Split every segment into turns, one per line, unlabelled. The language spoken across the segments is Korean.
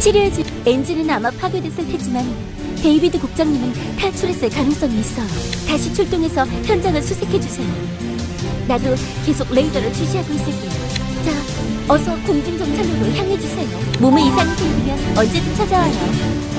치료해줄 엔진은 아마 파괴됐을 테지만 데이비드 국장님은 탈출했을 가능성이 있어요. 다시 출동해서 현장을 수색해주세요. 나도 계속 레이더를 주시하고 있을게요. 자, 어서 공중정찰로로 향해주세요. 몸에 이상이 생기면 언제든 찾아와요.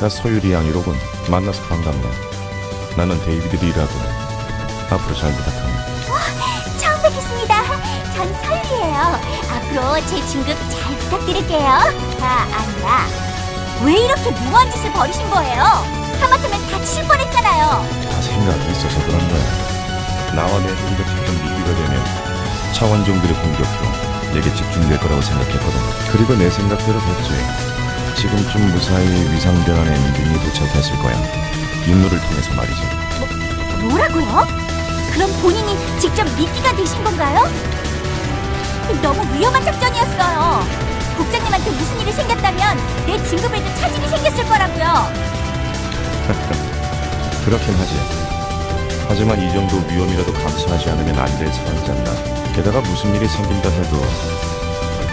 아, 자네가 소유리 양이로군. 만나서 반갑네. 나는 데이비드 리라고. 앞으로 잘 부탁한다.
처음 뵙겠습니다. 전 서율이에요. 앞으로 제 진급 잘 부탁드릴게요. 아, 아니라 왜 이렇게 무모한 짓을 벌이신 거예요? 하마터면 다치실 뻔했잖아요.
다 생각이 있어서 그런 거야. 나와 내 힘도 점점 미비가 되면 차원종들의 공격도 내게 집중될 거라고 생각했거든. 그리고 내 생각대로 됐지. 지금쯤 무사히 위상변환 엔진이 도착했을 거야. 인물을 통해서 말이지.
뭐라고요? 그럼 본인이 직접 미끼가 되신 건가요? 너무 위험한 작전이었어요. 국장님한테 무슨 일이 생겼다면 내 진급에도 차질이 생겼을 거라고요.
그렇긴 하지. 하지만 이 정도 위험이라도 감수하지 않으면 안 될 상황이잖아. 게다가 무슨 일이 생긴다 해도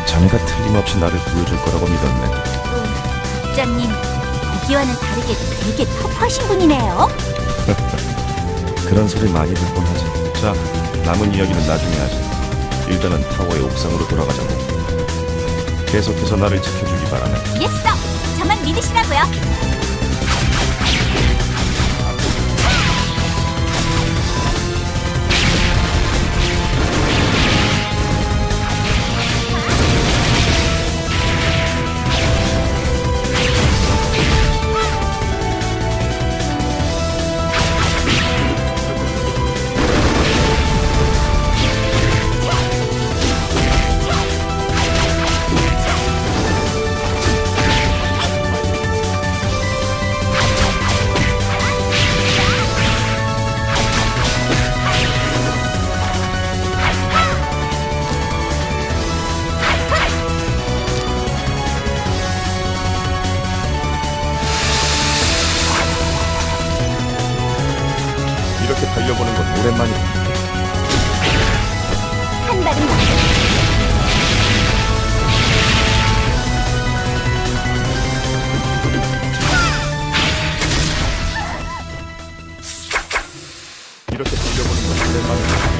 자네가 틀림없이 나를 구해줄 거라고 믿었네.
국장님, 보기와는 다르게 되게 터프하신 분이네요.
그런 소리 많이 듣곤 하지. 자, 남은 이야기는 나중에 하지. 일단은 타워의 옥상으로 돌아가자고. 계속해서 나를 지켜주기 바라네.
예스! 저만 믿으시라고요.
이렇게 달려보는 건 오랜만이야.
한 발은 나.
이렇게 달려보는 건 오랜만이야.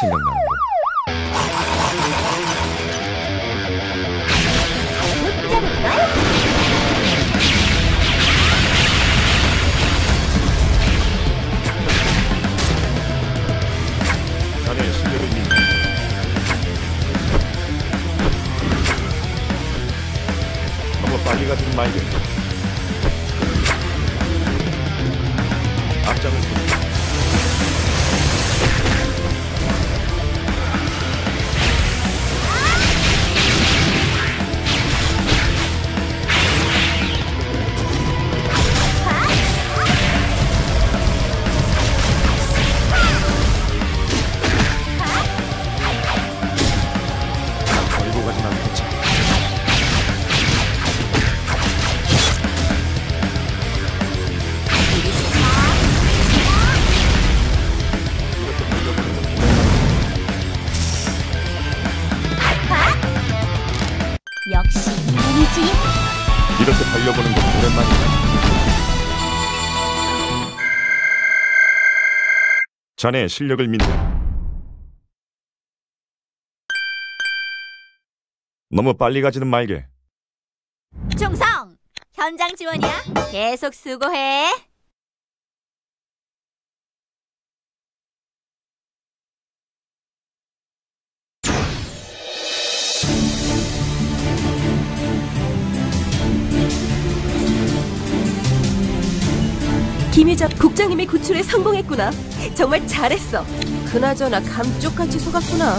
생각나는 자네 실력을 믿네. 너무 빨리 가지는 말게.
충성! 현장 지원이야. 계속 수고해.
김희잡 국장님의 구출에 성공했구나. 정말 잘했어. 그나저나 감쪽같이 속았구나.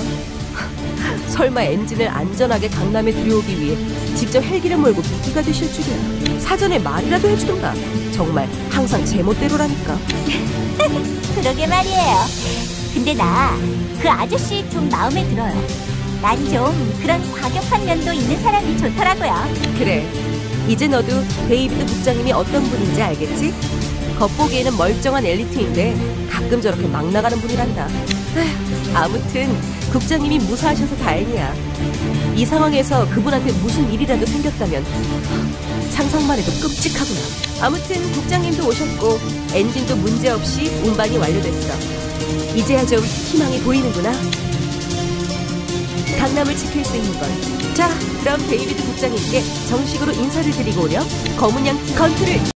설마 엔진을 안전하게 강남에 들여오기 위해 직접 헬기를 몰고 미끼가 되실 줄이야. 사전에 말이라도 해주던가. 정말 항상 제멋대로라니까.
그러게 말이에요. 근데 나 그 아저씨 좀 마음에 들어요. 난 좀 그런 과격한 면도 있는 사람이 좋더라고요.
그래. 이제 너도 베이비드 국장님이 어떤 분인지 알겠지? 겉보기에는 멀쩡한 엘리트인데 가끔 저렇게 막 나가는 분이란다. 아무튼 국장님이 무사하셔서 다행이야. 이 상황에서 그분한테 무슨 일이라도 생겼다면 상상만 해도 끔찍하구나. 아무튼 국장님도 오셨고 엔진도 문제없이 운반이 완료됐어. 이제야 좀 희망이 보이는구나. 강남을 지킬 수 있는 건. 자, 그럼 데이비드 국장님께 정식으로 인사를 드리고 오렴. 검은 양 컨트를